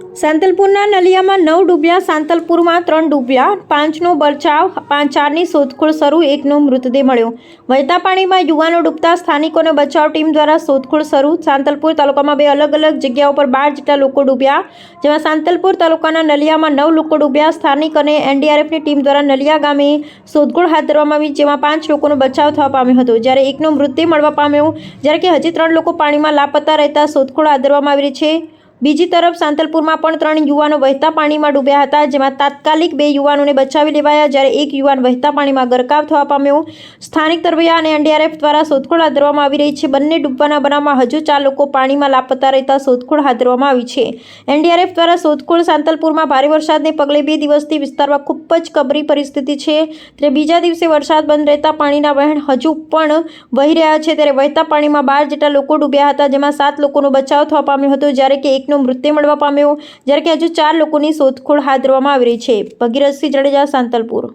સાંતલપુરના નલિયામાં નવ ડૂબ્યા, સાંતલપુરમાં ત્રણ ડૂબ્યા, પાંચનો બચાવ, પાંચ ચારની શોધખોળ શરૂ, એકનો મૃતદેહ મળ્યો. વહેતા પાણીમાં યુવાનો ડૂબતા, સ્થાનિકોને બચાવ ટીમ દ્વારા શોધખોળ શરૂ. સાંતલપુર તાલુકામાં બે અલગ અલગ જગ્યાઓ પર બાર જેટલા લોકો ડૂબ્યા. જેમાં સાંતલપુર તાલુકાના નલિયામાં નવ લોકો ડૂબ્યા. સ્થાનિક અને એનડીઆરએફની ટીમ દ્વારા નલિયા ગામે શોધખોળ હાથ ધરવામાં આવી, જેમાં પાંચ લોકોનો બચાવ થવા પામ્યો હતો. જ્યારે એકનો મૃતદેહ મળવા પામ્યો, જ્યારે કે હજી ત્રણ લોકો પાણીમાં લાપતા રહેતા, શોધખોળ હાથ ધરવામાં આવી રહી છે. બીજી તરફ સાંતલપુરમાં પણ ત્રણ યુવાનો વહેતા પાણીમાં ડૂબ્યા હતા, જેમાં તાત્કાલિક બે યુવાનોને બચાવી લેવાયા જ્યારે એક યુવાન વહેતા પાણીમાં ગરકાવ થવા પામ્યો. સ્થાનિક તરવૈયા અને એનડીઆરએફ દ્વારા શોધખોળ હાથ ધરવામાં આવી રહી છે. બંને ડૂબવાના બનાવમાં હજુ ચાર લોકો પાણીમાં લાપતા રહેતા શોધખોળ હાથ ધરવામાં આવી છે. એનડીઆરએફ દ્વારા શોધખોળ સાંતલપુરમાં ભારે વરસાદને પગલે બે દિવસથી વિસ્તારમાં ખૂબ જ કબરી પરિસ્થિતિ છે. ત્યારે બીજા દિવસે વરસાદ બંધ રહેતા પાણીના વહેણ હજુ પણ વહી રહ્યા છે. ત્યારે વહેતા પાણીમાં બાર જેટલા લોકો ડૂબ્યા હતા, જેમાં સાત લોકોનો બચાવ થવા પામ્યો હતો, જ્યારે કે એકનો મૃત્યુ મળવા પામ્યો, જ્યારે કે હજુ ચાર લોકોની શોધખોળ હાથ ધરવામાં આવી રહી છે. Bhagirathsinh Jadeja, Santalpur.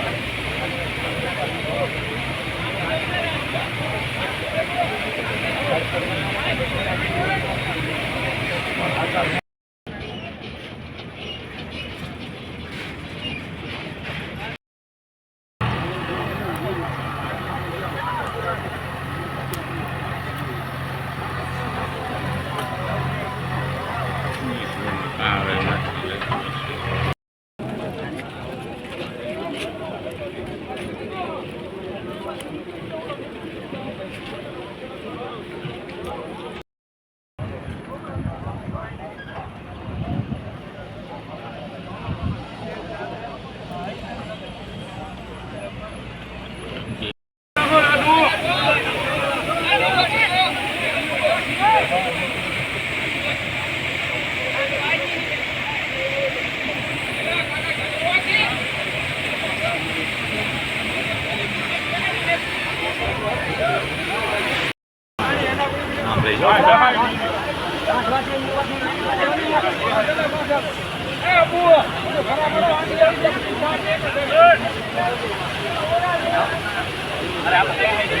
aí. Vai, vai, vai. É boa! vai